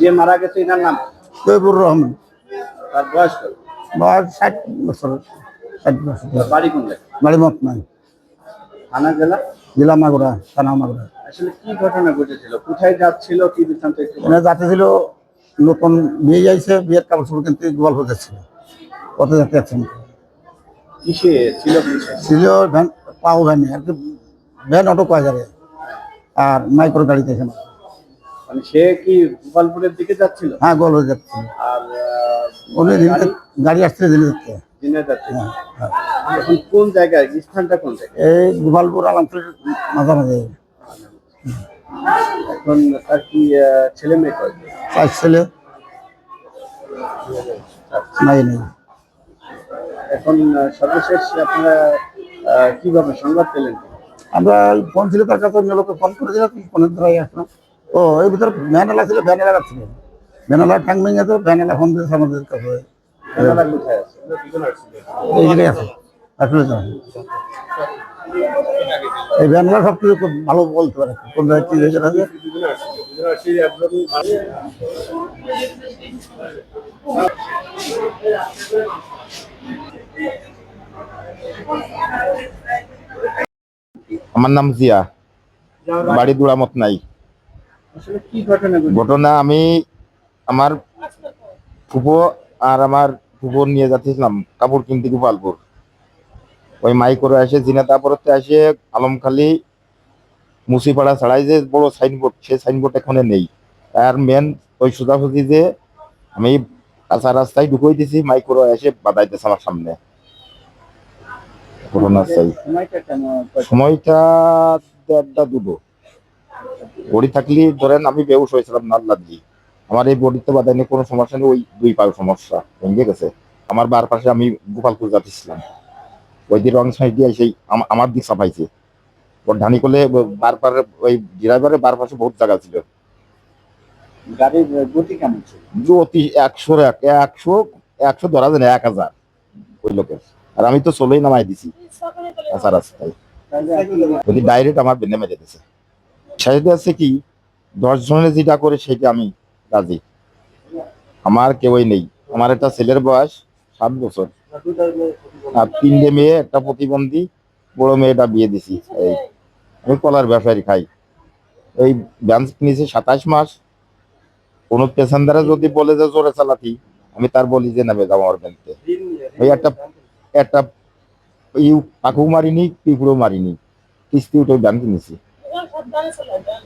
যে মারা গেছে এনার নাম? তৈবুর রহমান। তার বয়স কত? বয়স ষাট বছর ষাট বছর। তার বাড়ি কোন জায়গায় বাড়ি মত নাই থানা জেলা? জেলা মাগুরা থানা মাগুরা। আসলে কি ঘটনা ঘটেছিল? কোথায় যাচ্ছিল? কি বৃত্তান্ত একটু বলুন। এনে যাতে ছিল নতুন বিয়ে যাইছে বিয়ের কাপড় চোপড় কিনতে গল্প যাচ্ছিল। কত যাতে যাচ্ছেন কিসে ছিল কিসে? ছিল ভ্যান পাও ভ্যানে আর কি ভ্যান অটো কয় যাবে আর মাইক্রো গাড়িতে এখানে। মানে সে কি গোপালপুরের দিকে যাচ্ছিল? হ্যাঁ যাচ্ছিল। আর উনি গাড়ি- আসছিল দিনে দিনে হ্যাঁ হ্যাঁ। এখন কোন জায়গায়? স্থানটা কোন জায়গায়? এই গোপালপুর মাঝামাঝি। এখন তার কি ছেলে মেয়ে কয়? চার ছেলে। নাই নেই। এখন আহ, সর্বশেষ আপনারা কীভাবে সংবাদ পেলেন? আমরা ফোন ছিল তার কাছে? অন্য লোকে ফোন করে দিলাম ফোনের দ্বারাই আসলাম। ও এর ভিতরে ভ্যানেলা ছিল ভ্যানেলা ছিল ভ্যানেলা ঠ্যাং ভেঙে তো ভ্যানেলা ফোন দিয়েছে আমাদের কাছে আছে? এই জায়গায় আছে। আসলে তো এই ভ্যানেলা সব কিছু খুব ভালো বলতে পারে। কোন জায়গায় কি হয়েছে হয়েছে। আমার নাম জিয়া। বাড়ি দুরামত নাই। ঘটনা আমি আমার ফুপো আর আমার ফুপো নিয়ে যাচ্ছিলাম কাপড় কিনতে গোপালপুর। ওই মাই করে আসে জিনাতা পরতে আসে আলমখালি মুসিপাড়া ছাড়াই যে বড় সাইনবোর্ড সেই সাইনবোর্ড এখানে নেই। আর মেন ওই সোজাসুজি যে আমি কাঁচা রাস্তায় ঢুকিয়ে দিছি মাই করে এসে বাদাইতেছে আমার সামনে। ঘটনা চাই সময়টা দেড়টা দুটো। বডি থাকলে ধরেন আমি বেউস হয়েছিলাম নাল্লা দিয়ে। আমার এই বডিতে বাদাইনি কোনো সমস্যা নেই ওই দুই পায়ের সমস্যা ভেঙে গেছে। আমার বার পাশে আমি গোপালপুর যাচ্ছিলাম। ওই দিয়ে রং সাইড দিয়ে সেই আমার দিক চাপাইছে ওর ধানি করলে বার পারে ওই ড্রাইভারের বার পাশে বহুত জায়গা ছিল। গাড়ির গতি কেমন ছিল? যে অতি একশোর এক একশো একশো ধরা যায় এক হাজার। ওই লোকের। আর আমি তো চলেই নামাই দিছি। আচ্ছা রাস্তায় ডাইরেক্ট আমার বেঁধে মেরে দিছে। সাথে আছে কি, দশ জনের যেটা করে সেটা আমি রাজি। আমার কেউই নেই। আমার একটা ছেলের বয়স সাত বছর। আর তিনটে মেয়ে, একটা প্রতিবন্ধী, বড় মেয়েটা বিয়ে দিছি। এই, আমি কলার ব্যবসায়ী খাই। এই ব্যান্স কিনেছি সাতাশ মাস। কোনো পেশানদারে যদি বলে যে জোরে চালাতি, আমি তার বলি যে নেবে যাব আমার ব্যাংকে। ওই একটা একটা, ইউ, পাখু মারিনি পিঁপড়ো মারিনি। কিস্তি উঠে ব্যান কিনেছি Maganda sa lagan.